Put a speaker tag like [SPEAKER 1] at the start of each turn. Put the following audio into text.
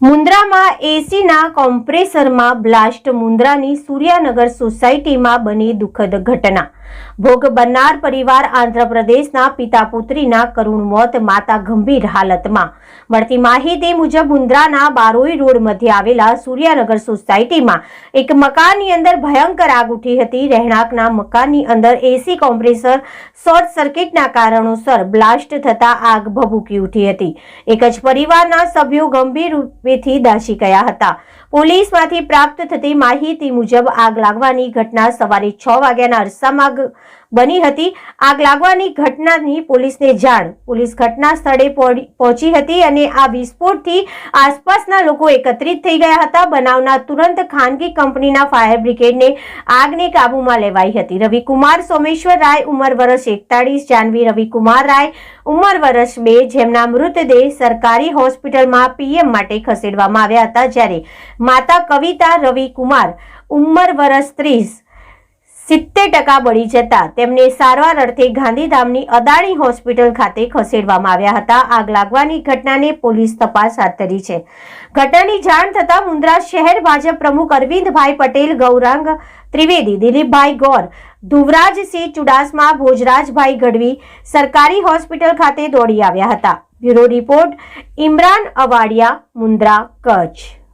[SPEAKER 1] મુન્દ્રામાં એસીના કોમ્પ્રેસરમાં બ્લાસ્ટ મુન્દ્રાની સૂર્યાનગર સોસાયટીમાં બની દુઃખદ ઘટના. ભોગ બનનાર પરિવાર આંધ્રપ્રદેશના પિતા પુત્રીના કરુણ મોત, માતા ગંભીર હાલતમાં. મળતી માહિતી મુજબ મુન્દ્રાના બારોઈ રોડ મધ્ય આવેલા સૂર્યાનગર સોસાયટીમાં એક મકાનની અંદર ભયંકર આગ ઉઠી હતી. રહેણાંકના મકાનની અંદર એસી કોમ્પ્રેસર, શોર્ટ સર્કિટના કારણોસર બ્લાસ્ટ થતા આગ ભભૂકી ઉઠી હતી. એક જ પરિવારના સભ્યો ગંભીર રૂપેથી દાઝી ગયા હતા. પોલીસમાંથી પ્રાપ્ત થતી માહિતી મુજબ આગ લાગવાની ઘટના સવારે છ વાગ્યાના અરસામાં બની હતી. આગ લાગવાની ઘટનાની પોલીસને જાણ. પોલીસ ઘટના સ્થળે પહોંચી હતી અને આ વિસ્ફોટથી આસપાસના લોકો એકત્રિત થઈ ગયા હતા. બનાવના તુરંત ખાનગી કંપનીના ફાયર બ્રિગેડને આગને કાબૂમાં લેવાઈ હતી. રવિકુમાર સોમેશ્વર રાય ઉંમર વર્ષ એકતાળીસ, જાનવી રવિકુમાર રાય ઉંમર વર્ષ બે, જેમના મૃતદેહ સરકારી હોસ્પિટલમાં પીએમ માટે ખસેડવામાં આવ્યા હતા. જ્યારે માતા કવિતા રવિકુમાર, ઉંમર વર્ષ ત્રીસ, સિત્તેર ટકા બળી જતા તેમને સારવાર અર્થે ગાંધીધામની અદાણી હોસ્પિટલ ખાતે ખસેડવામાં આવ્યા હતા. આગ લાગવાની ઘટનાને પોલીસ તપાસ હાથ ધરી છે. ઘટનાની જાણ થતાં મુન્દ્રા શહેર ભાજપ પ્રમુખ અરવિંદભાઈ પટેલ, ગૌરાંગ ત્રિવેદી, દિલીપભાઈ ગોર ધુવરાજસિંહ ચુડાસમા, ભોજરાજભાઈ ગઢવી સરકારી હોસ્પિટલ ખાતે દોડી આવ્યા હતા. Bureau report, Imran Awadiya, Mundra, Kutch.